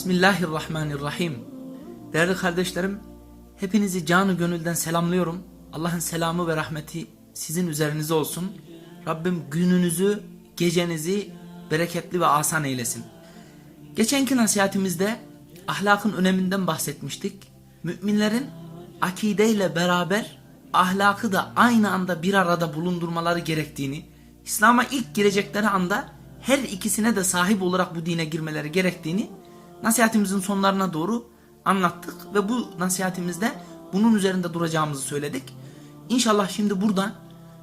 Bismillahirrahmanirrahim. Değerli kardeşlerim, hepinizi canı gönülden selamlıyorum. Allah'ın selamı ve rahmeti sizin üzerinize olsun. Rabbim gününüzü, gecenizi bereketli ve asan eylesin. Geçenki nasihatimizde ahlakın öneminden bahsetmiştik. Müminlerin akideyle beraber ahlakı da aynı anda bir arada bulundurmaları gerektiğini, İslam'a ilk girecekleri anda her ikisine de sahip olarak bu dine girmeleri gerektiğini nasihatimizin sonlarına doğru anlattık ve bu nasihatimizde bunun üzerinde duracağımızı söyledik. İnşallah şimdi burada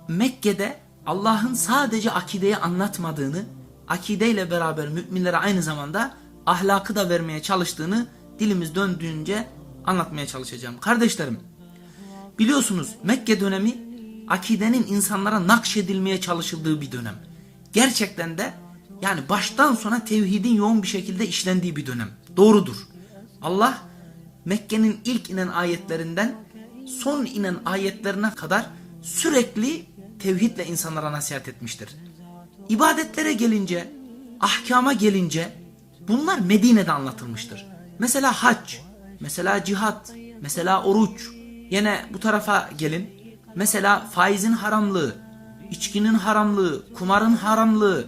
Mekke'de Allah'ın sadece akideyi anlatmadığını, akideyle beraber müminlere aynı zamanda ahlakı da vermeye çalıştığını dilimiz döndüğünce anlatmaya çalışacağım. Kardeşlerim, biliyorsunuz Mekke dönemi akidenin insanlara nakşedilmeye çalışıldığı bir dönem. Gerçekten de yani baştan sona tevhidin yoğun bir şekilde işlendiği bir dönem. Doğrudur. Allah Mekke'nin ilk inen ayetlerinden son inen ayetlerine kadar sürekli tevhidle insanlara nasihat etmiştir. İbadetlere gelince, ahkama gelince bunlar Medine'de anlatılmıştır. Mesela hac, mesela cihat, mesela oruç. Yine bu tarafa gelin. Mesela faizin haramlığı, içkinin haramlığı, kumarın haramlığı,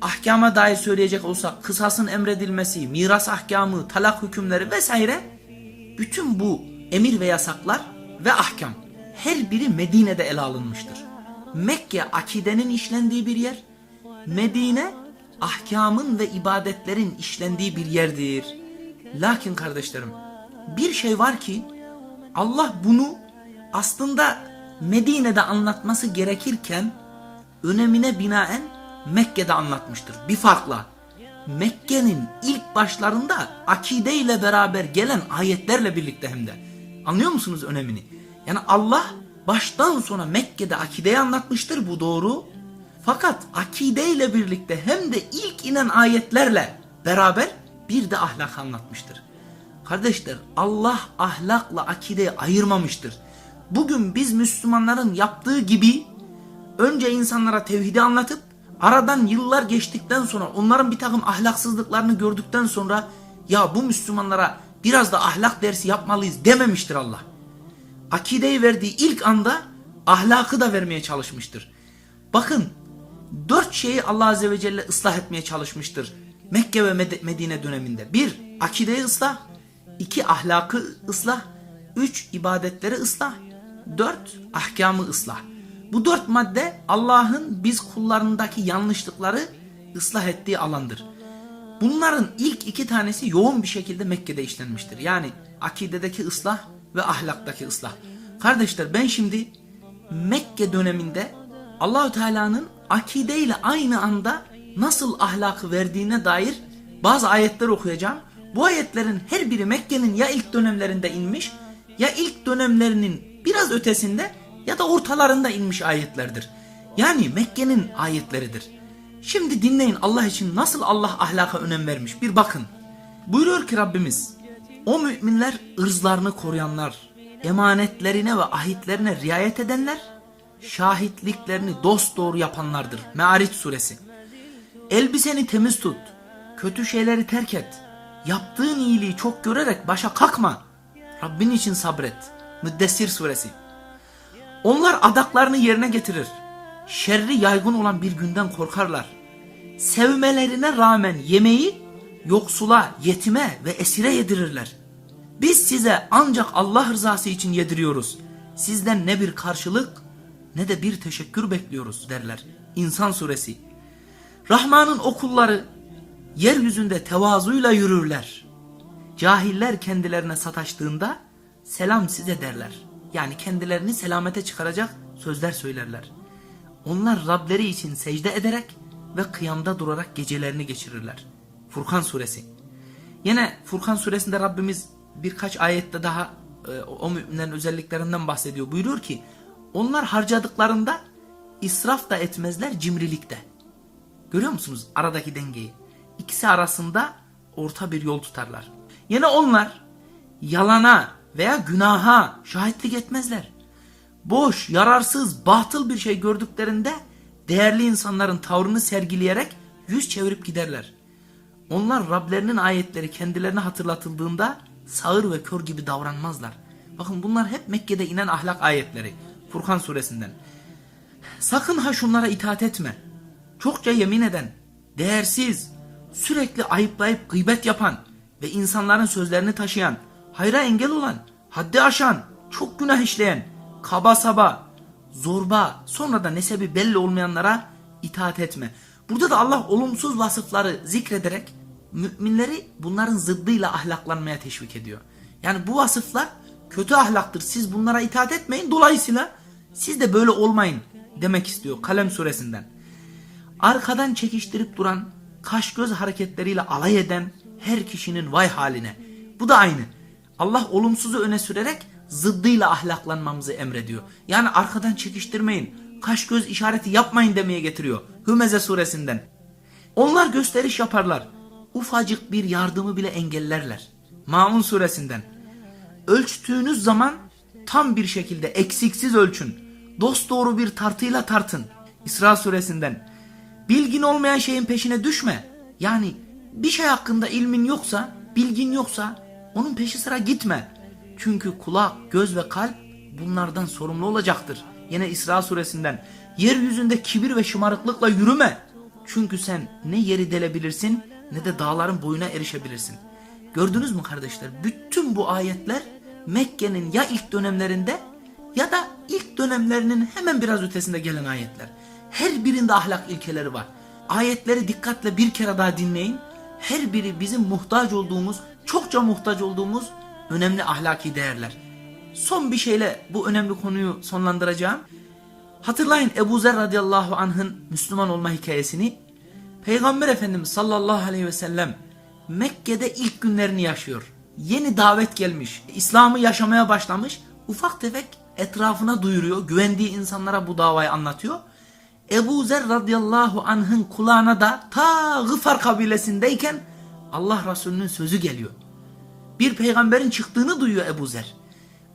ahkama dair söyleyecek olsak kısasın emredilmesi, miras ahkamı, talak hükümleri vesaire bütün bu emir ve yasaklar ve ahkam her biri Medine'de ele alınmıştır. Mekke akidenin işlendiği bir yer, Medine ahkamın ve ibadetlerin işlendiği bir yerdir. Lakin kardeşlerim bir şey var ki Allah bunu aslında Medine'de anlatması gerekirken önemine binaen Mekke'de anlatmıştır. Bir farkla. Mekke'nin ilk başlarında akide ile beraber gelen ayetlerle birlikte hem de. Anlıyor musunuz önemini? Yani Allah baştan sona Mekke'de akideyi anlatmıştır bu doğru. Fakat akide ile birlikte hem de ilk inen ayetlerle beraber bir de ahlak anlatmıştır. Kardeşler Allah ahlakla akideyi ayırmamıştır. Bugün biz Müslümanların yaptığı gibi önce insanlara tevhidi anlatıp aradan yıllar geçtikten sonra onların bir takım ahlaksızlıklarını gördükten sonra ya bu Müslümanlara biraz da ahlak dersi yapmalıyız dememiştir Allah. Akideyi verdiği ilk anda ahlakı da vermeye çalışmıştır. Bakın dört şeyi Allah Azze ve Celle ıslah etmeye çalışmıştır. Mekke ve Medine döneminde. Bir, akideyi ıslah. iki ahlakı ıslah. Üç, ibadetleri ıslah. Dört, ahkamı ıslah. Bu dört madde Allah'ın biz kullarındaki yanlışlıkları ıslah ettiği alandır. Bunların ilk iki tanesi yoğun bir şekilde Mekke'de işlenmiştir. Yani akidedeki ıslah ve ahlaktaki ıslah. Kardeşler ben şimdi Mekke döneminde Allahü Teala'nın akide ile aynı anda nasıl ahlakı verdiğine dair bazı ayetler okuyacağım. Bu ayetlerin her biri Mekke'nin ya ilk dönemlerinde inmiş ya ilk dönemlerinin biraz ötesinde ya da ortalarında inmiş ayetlerdir. Yani Mekke'nin ayetleridir. Şimdi dinleyin Allah için nasıl Allah ahlaka önem vermiş bir bakın. Buyuruyor ki Rabbimiz o müminler ırzlarını koruyanlar, emanetlerine ve ahitlerine riayet edenler, şahitliklerini dost doğru yapanlardır. Me'ariç suresi. Elbiseni temiz tut, kötü şeyleri terk et, yaptığın iyiliği çok görerek başa kalkma, Rabbin için sabret. Müddessir suresi. Onlar adaklarını yerine getirir. Şerri yaygın olan bir günden korkarlar. Sevmelerine rağmen yemeği yoksula, yetime ve esire yedirirler. Biz size ancak Allah rızası için yediriyoruz. Sizden ne bir karşılık ne de bir teşekkür bekliyoruz derler. İnsan suresi. Rahman'ın okulları yeryüzünde tevazuyla yürürler. Cahiller kendilerine sataştığında selam size derler. Yani kendilerini selamete çıkaracak sözler söylerler. Onlar Rableri için secde ederek ve kıyamda durarak gecelerini geçirirler. Furkan suresi. Yine Furkan suresinde Rabbimiz birkaç ayette daha e, o müminlerin özelliklerinden bahsediyor. Buyuruyor ki onlar harcadıklarında israf da etmezler cimrilikte. Görüyor musunuz aradaki dengeyi? İkisi arasında orta bir yol tutarlar. Yine onlar yalana veya günaha şahitlik etmezler. Boş, yararsız, batıl bir şey gördüklerinde değerli insanların tavrını sergileyerek yüz çevirip giderler. Onlar Rablerinin ayetleri kendilerine hatırlatıldığında sağır ve kör gibi davranmazlar. Bakın bunlar hep Mekke'de inen ahlak ayetleri. Furkan suresinden. Sakın ha şunlara itaat etme. Çokça yemin eden, değersiz, sürekli ayıplayıp gıybet yapan ve insanların sözlerini taşıyan, hayra engel olan, haddi aşan, çok günah işleyen, kaba saba, zorba, sonra da nesebi belli olmayanlara itaat etme. Burada da Allah olumsuz vasıfları zikrederek müminleri bunların zıddıyla ahlaklanmaya teşvik ediyor. Yani bu vasıflar kötü ahlaktır. Siz bunlara itaat etmeyin. Dolayısıyla siz de böyle olmayın demek istiyor Kalem suresinden. Arkadan çekiştirip duran, kaş göz hareketleriyle alay eden her kişinin vay haline. Bu da aynı. Allah olumsuzu öne sürerek zıddıyla ahlaklanmamızı emrediyor. Yani arkadan çekiştirmeyin, kaş göz işareti yapmayın demeye getiriyor. Hümeze suresinden. Onlar gösteriş yaparlar. Ufacık bir yardımı bile engellerler. Maun suresinden. Ölçtüğünüz zaman tam bir şekilde eksiksiz ölçün. Dost doğru bir tartıyla tartın. İsra suresinden. Bilgin olmayan şeyin peşine düşme. Yani bir şey hakkında ilmin yoksa, bilgin yoksa onun peşi sıra gitme. Çünkü kulak, göz ve kalp bunlardan sorumlu olacaktır. Yine İsra suresinden. Yeryüzünde kibir ve şımarıklıkla yürüme. Çünkü sen ne yeri delebilirsin ne de dağların boyuna erişebilirsin. Gördünüz mü kardeşler? Bütün bu ayetler Mekke'nin ya ilk dönemlerinde ya da ilk dönemlerinin hemen biraz ötesinde gelen ayetler. Her birinde ahlak ilkeleri var. Ayetleri dikkatle bir kere daha dinleyin. Her biri bizim muhtaç olduğumuz, çokça muhtaç olduğumuz önemli ahlaki değerler. Son bir şeyle bu önemli konuyu sonlandıracağım. Hatırlayın Ebu Zer radıyallahu anh'ın Müslüman olma hikayesini. Peygamber Efendimiz sallallahu aleyhi ve sellem Mekke'de ilk günlerini yaşıyor. Yeni davet gelmiş. İslam'ı yaşamaya başlamış. Ufak tefek etrafına duyuruyor. Güvendiği insanlara bu davayı anlatıyor. Ebu Zer radıyallahu anh'ın kulağına da ta Gıfar kabilesindeyken Allah Resulü'nün sözü geliyor. Bir peygamberin çıktığını duyuyor Ebu Zer.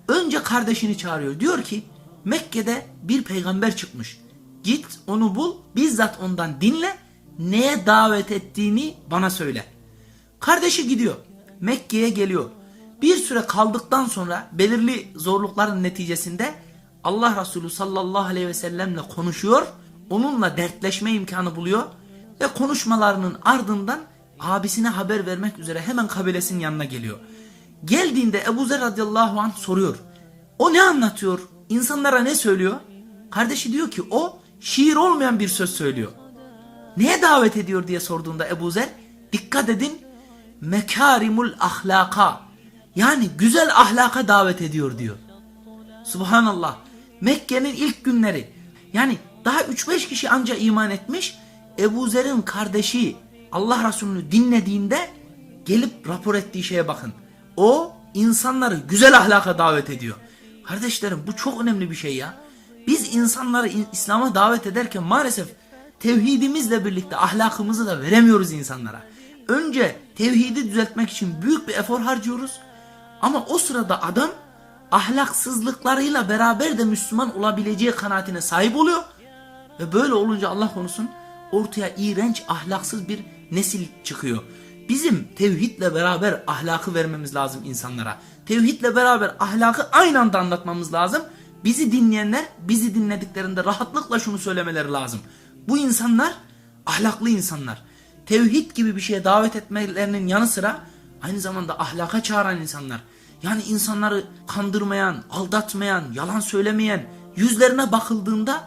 Önce kardeşini çağırıyor. Diyor ki Mekke'de bir peygamber çıkmış. Git onu bul bizzat ondan dinle neye davet ettiğini bana söyle. Kardeşi gidiyor. Mekke'ye geliyor. Bir süre kaldıktan sonra belirli zorlukların neticesinde Allah Resulü sallallahu aleyhi ve sellemle konuşuyor. Onunla dertleşme imkanı buluyor. Ve konuşmalarının ardından abisine haber vermek üzere hemen kabilesinin yanına geliyor. Geldiğinde Ebu Zer radıyallahu anh soruyor. O ne anlatıyor? İnsanlara ne söylüyor? Kardeşi diyor ki o şiir olmayan bir söz söylüyor. Neye davet ediyor diye sorduğunda Ebu Zer dikkat edin mekarimul ahlaka yani güzel ahlaka davet ediyor diyor. Subhanallah Mekke'nin ilk günleri yani daha 3-5 kişi anca iman etmiş Ebu Zer'in kardeşi Allah Resulü'nü dinlediğinde gelip rapor ettiği şeye bakın. O insanları güzel ahlaka davet ediyor. Kardeşlerim bu çok önemli bir şey ya. Biz insanları İslam'a davet ederken maalesef tevhidimizle birlikte ahlakımızı da veremiyoruz insanlara. Önce tevhidi düzeltmek için büyük bir efor harcıyoruz. Ama o sırada adam ahlaksızlıklarıyla beraber de Müslüman olabileceği kanaatine sahip oluyor. Ve böyle olunca Allah konusun ortaya iğrenç ahlaksız bir nesil çıkıyor. Bizim tevhidle beraber ahlakı vermemiz lazım insanlara. Tevhidle beraber ahlakı aynı anda anlatmamız lazım. Bizi dinleyenler bizi dinlediklerinde rahatlıkla şunu söylemeleri lazım. Bu insanlar ahlaklı insanlar. Tevhid gibi bir şeye davet etmelerinin yanı sıra aynı zamanda ahlaka çağıran insanlar. Yani insanları kandırmayan, aldatmayan, yalan söylemeyen, yüzlerine bakıldığında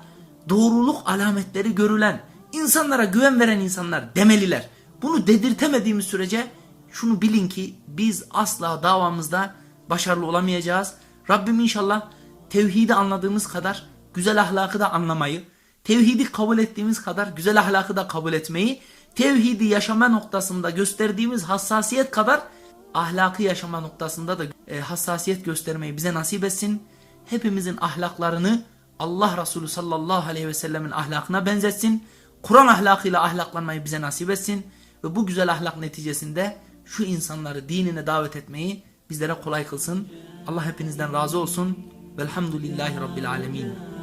doğruluk alametleri görülen, insanlara güven veren insanlar demeliler. Bunu dedirtemediğimiz sürece şunu bilin ki biz asla davamızda başarılı olamayacağız. Rabbim inşallah tevhidi anladığımız kadar güzel ahlakı da anlamayı, tevhidi kabul ettiğimiz kadar güzel ahlakı da kabul etmeyi, tevhidi yaşama noktasında gösterdiğimiz hassasiyet kadar ahlakı yaşama noktasında da e, hassasiyet göstermeyi bize nasip etsin. Hepimizin ahlaklarını Allah Resulü sallallahu aleyhi ve sellemin ahlakına benzetsin. Kur'an ahlakıyla ahlaklanmayı bize nasip etsin. Ve bu güzel ahlak neticesinde şu insanları dinine davet etmeyi bizlere kolay kılsın. Allah hepinizden razı olsun. Velhamdülillahi Rabbil Alemin.